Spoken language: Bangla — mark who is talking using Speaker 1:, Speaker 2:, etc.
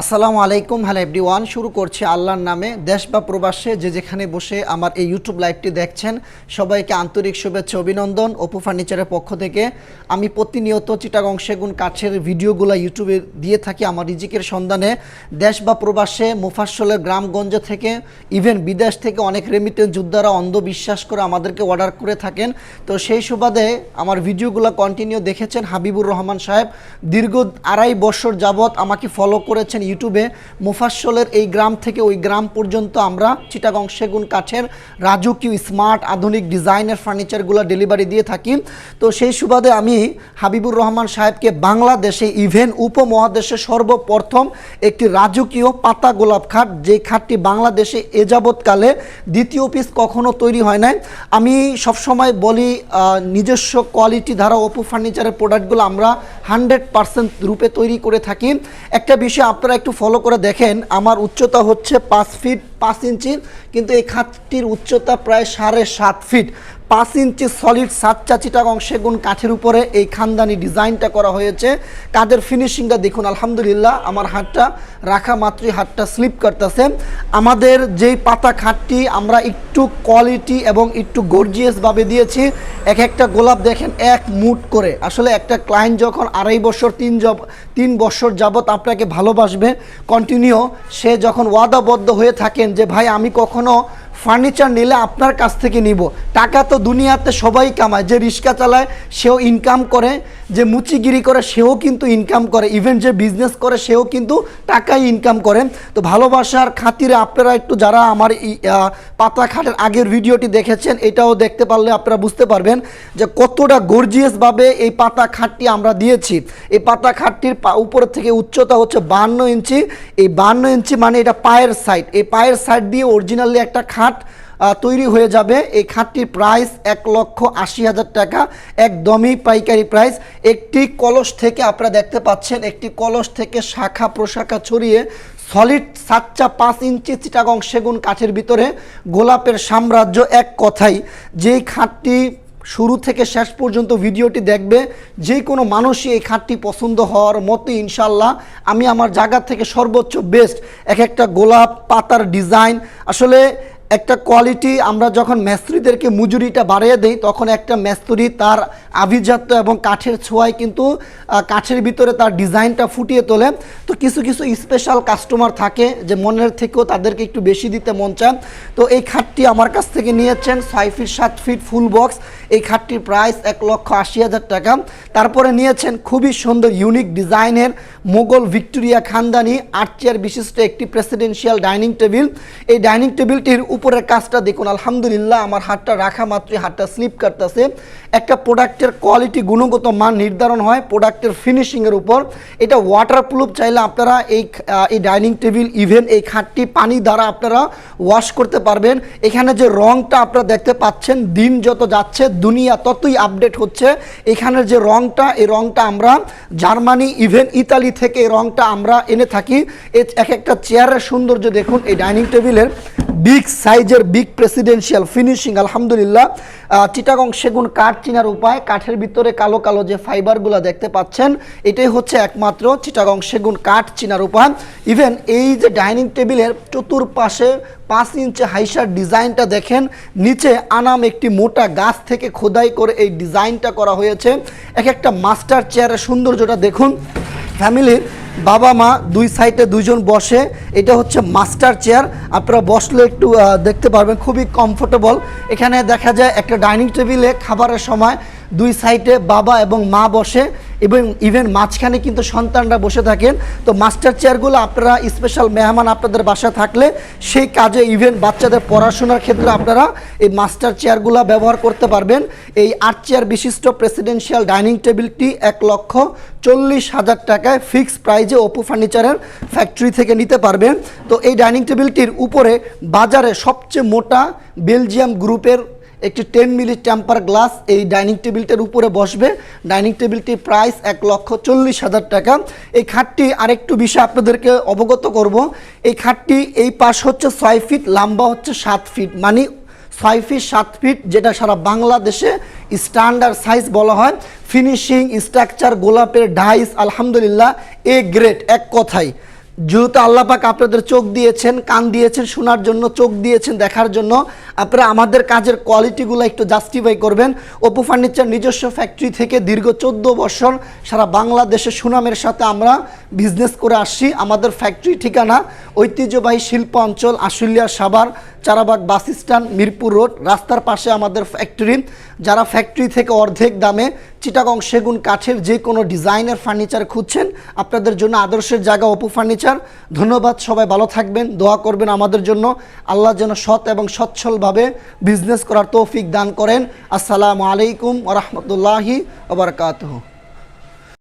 Speaker 1: আসসালামু আলাইকুম। হ্যালো এভরি ওয়ান শুরু করছি আল্লাহর নামে। দেশ বা প্রবাসে যে যেখানে বসে আমার এই ইউটিউব লাইভটি দেখছেন, সবাইকে আন্তরিক শুভেচ্ছা, অভিনন্দন। অপু ফার্নিচারের পক্ষ থেকে আমি প্রতিনিয়ত চিটাগং সেগুন কাঠের ভিডিওগুলো ইউটিউবে দিয়ে থাকি আমার রিজিকের সন্ধানে। দেশ বা প্রবাসে মুফাসলের গ্রামগঞ্জ থেকে ইভেন বিদেশ থেকে অনেক রেমিটেন্স যোদ্ধারা অন্ধবিশ্বাস করে আমাদেরকে অর্ডার করে থাকেন। তো সেই সুবাদে আমার ভিডিওগুলো কন্টিনিউ দেখেছেন হাবিবুর রহমান সাহেব। দীর্ঘ আড়াই বছর যাবৎ আমাকে ফলো করেছেন ইউটিউবে মুফাসলের এই গ্রাম থেকে ওই গ্রাম পর্যন্ত আমরা চিটাগং সেগুন কাঠের রাজকীয় স্মার্ট আধুনিক ডিজাইনের ফার্নিচারগুলো ডেলিভারি দিয়ে থাকি। তো সেই সুবাদে আমি হাবিবুর রহমান সাহেবকে বাংলাদেশে ইভেন উপমহাদেশে সর্বপ্রথম একটি রাজকীয় পাতা গোলাপ খাট, যে খাটটি বাংলাদেশে এ যাবৎকালে দ্বিতীয় পিস কখনো তৈরি হয় নাই। আমি সবসময় বলি নিজস্ব কোয়ালিটি ধারা অপু ফার্নিচারের প্রোডাক্টগুলো আমরা হান্ড্রেড পার্সেন্ট রূপে তৈরি করে থাকি। একটা বিষয় আপনারা একটু ফলো করে দেখেন, আমার উচ্চতা হচ্ছে পাঁচ ফিট পাঁচ ইঞ্চি, কিন্তু এই খাতটির উচ্চতা প্রায় সাড়ে সাত ফিট পাঁচ ইঞ্চি সলিড সাতচা চিটাগং সেগুন কাঠের উপরে এই খানদানি ডিজাইনটা করা হয়েছে। কাদের ফিনিশিংটা দেখুন, আলহামদুলিল্লাহ, আমার হাতটা রাখা মাত্রই হাতটা স্লিপ করতেছে। আমাদের যেই পাতা খাটটি আমরা একটু কোয়ালিটি এবং একটু গর্জিয়াসভাবে দিয়েছি। এক একটা গোলাপ দেখেন, এক মুট করে। আসলে একটা ক্লায়েন্ট যখন আড়াই বছর, তিন জব, তিন বছর যাবত আপনাকে ভালোবাসবে কন্টিনিউ সে যখন ওয়াদাবদ্ধ হয়ে থাকেন যে, ভাই, আমি কখনো ফার্নিচার নিলে আপনার কাছ থেকে নিব। টাকা তো দুনিয়াতে সবাই কামায়। যে রিক্সা চালায়, সেও ইনকাম করে। যে মুচিগিরি করে, সেও কিন্তু ইনকাম করে। ইভেন যে বিজনেস করে, সেও কিন্তু টাকাই ইনকাম করে। তো ভালোবাসার খাতিরে আপনারা একটু যারা আমার পাতা খাটের আগের ভিডিওটি দেখেছেন, এটাও দেখতে পারলে আপনারা বুঝতে পারবেন যে কতটা গর্জিয়াসভাবে এই পাতা খাটটি আমরা দিয়েছি। এই পাতা খাটটির উপর থেকে উচ্চতা হচ্ছে বান্ন ইঞ্চি। এই বান্ন ইঞ্চি মানে এটা পায়ের সাইড এই পায়ের সাইড দিয়ে অরিজিনালি একটা খাট আহ, তৈরি হয়ে যাবে। এই খাটটির প্রাইস এক লক্ষ আশি হাজার টাকা একদমই পাইকারি প্রাইস একটি কলস থেকে আপনারা দেখতে পাচ্ছেন একটি কলস থেকে শাখা প্রশাখা ছড়িয়ে সলিড সাতচা পাঁচ ইঞ্চি চিটাগং সেগুন কাঠের ভিতরে গোলাপের সাম্রাজ্য এক কথাই। যেই খাটটি শুরু থেকে শেষ পর্যন্ত ভিডিওটি দেখবে যে কোনো মানুষই এই খাটটি পছন্দ হওয়ার মতো ইনশাল্লাহ আমি আমার জায়গা থেকে সর্বোচ্চ বেস্ট এক একটা গোলাপ পাতার ডিজাইন আসলে একটা কোয়ালিটি আমরা যখন মেস্ত্রিদেরকে মজুরিটা বাড়িয়ে দিই, তখন একটা মেস্ত্রি তার আভিজাত্য এবং কাঠের ছোঁয়ায় কিন্তু কাঠের ভিতরে তার ডিজাইনটা ফুটিয়ে তোলে। তো কিছু কিছু স্পেশাল কাস্টমার থাকে যে মনের থেকেও তাদেরকে একটু বেশি দিতে মন চান তো এই খাটটি আমার কাছ থেকে নিয়েছেন, ছয় ফিট সাত ফিট ফুল বক্স এই খাটটির প্রাইস এক লক্ষ আশি হাজার টাকা। তারপরে নিয়েছেন খুবই সুন্দর ইউনিক ডিজাইনের মোগল ভিক্টোরিয়া খানদানি। আট চেয়ার বিশিষ্ট একটি প্রেসিডেন্সিয়াল ডাইনিং টেবিল এই ডাইনিং টেবিলটির উপরের কাজটা দেখুন, আলহামদুলিল্লাহ আমার হাতটা রাখা মাত্রই, হাতটা স্লিপ করতেছে একটা প্রোডাক্টের কোয়ালিটি গুণগত মান নির্ধারণ হয় প্রোডাক্টের ফিনিশিংয়ের উপর। এটা ওয়াটার প্রুফ চাইলে আপনারা এই এই ডাইনিং টেবিল ইভেন এই খাটটি পানি দ্বারা আপনারা ওয়াশ করতে পারবেন। এখানে যে রংটা আপনারা দেখতে পাচ্ছেন, দিন যত যাচ্ছে দুনিয়া ততই আপডেট হচ্ছে। এখানের যে রংটা, এই রংটা আমরা জার্মানি ইভেন ইতালি থেকে এই রংটা আমরা এনে থাকি। এক একটা চেয়ারের সৌন্দর্য দেখুন, এই ডাইনিং টেবিলের বিগ সাইজের বিগ প্রেসিডেন্সিয়াল ফিনিশিং আলহামদুলিল্লাহ। চিটাগং সেগুন কাঠ চিনার উপায়, কাঠের ভিতরে কালো কালো যে ফাইবারগুলো দেখতে পাচ্ছেন, এটাই হচ্ছে একমাত্র চিটাগং সেগুন কাঠ চিনার উপায়। ইভেন এই যে ডাইনিং টেবিলের চতুর্পাশে পাঁচ ইঞ্চি হাইসার ডিজাইনটা দেখেন, নিচে আনাম একটি মোটা গাছ থেকে খোদাই করে এই ডিজাইনটা করা হয়েছে। এক একটা মাস্টার চেয়ারের সৌন্দর্যটা দেখুন। ফ্যামিলির বাবা মা দুই সাইডে দুজন বসে, এটা হচ্ছে মাস্টার চেয়ার। আপনারা বসলে একটু দেখতে পারবেন, খুবই কমফোর্টেবল এখানে দেখা যায় একটা ডাইনিং টেবিলে খাবারের সময় দুই সাইডে বাবা এবং মা বসে। এবং ইভেন মাঝখানে কিন্তু সন্তানরা বসে থাকেন। তো মাস্টার চেয়ারগুলো আপনারা স্পেশাল মেহমান আপনাদের বাসা থাকলে সেই কাজে ইভেন বাচ্চাদের পড়াশোনার ক্ষেত্রে আপনারা এই মাস্টার চেয়ারগুলো ব্যবহার করতে পারবেন। এই আট চেয়ার বিশিষ্ট প্রেসিডেন্সিয়াল ডাইনিং টেবিলটি এক লক্ষ চল্লিশ হাজার টাকায় ফিক্স প্রাইজে অপু ফার্নিচারের ফ্যাক্টরি থেকে নিতে পারবেন। তো এই ডাইনিং টেবিলটির উপরে বাজারে সবচেয়ে মোটা বেলজিয়াম গ্রুপের একটি টেন মিলি টেম্পার গ্লাস এই ডাইনিং টেবিলটার উপরে বসবে। ডাইনিং টেবিলটির প্রাইস এক লক্ষ চল্লিশ হাজার টাকা। এই খাটটি আরেকটু বিষয় আপনাদেরকে অবগত করব। এই খাটটি এই পাশ হচ্ছে ছয় ফিট, লম্বা হচ্ছে সাত ফিট। মানে ছয় ফিট, সাত ফিট, যেটা সারা বাংলাদেশে স্ট্যান্ডার্ড সাইজ বলা হয়। ফিনিশিং, স্ট্রাকচার, গোলাপের ডাইস, আলহামদুলিল্লাহ, এ গ্রেড, এক কথায়। যেহেতু আল্লাহ পাক আপনাদের চোখ দিয়েছেন, কান দিয়েছেন, শোনার জন্য, চোখ দিয়েছেন, দেখার জন্য, আপনারা আমাদের কাজের কোয়ালিটিগুলো একটু জাস্টিফাই করবেন। অপু ফার্নিচার নিজস্ব ফ্যাক্টরি থেকে দীর্ঘ চোদ্দ বছর সারা বাংলাদেশে সুনামের সাথে আমরা বিজনেস করে আসছি। আমাদের ফ্যাক্টরি ঠিকানা ঐতিহ্যবাহী শিল্প অঞ্চল Ashulia Savar, Charabag bus stand Mirpur road, রাস্তার পাশে আমাদের ফ্যাক্টরি যারা ফ্যাক্টরি থেকে অর্ধেক দামে চিটাগং সেগুন কাঠের যে কোনো ডিজাইনের ফার্নিচার খুঁজছেন। আপনাদের জন্য আদর্শের জায়গা অপু ফার্নিচার। ধন্যবাদ, সবাই ভালো থাকবেন, দোয়া করবেন আমাদের জন্য। আল্লাহ যেন সৎ এবং সচ্ছলভাবে বিজনেস করার তৌফিক দান করেন। আসসালামু আলাইকুম রহমতুল্লাহি ওবরকাতহ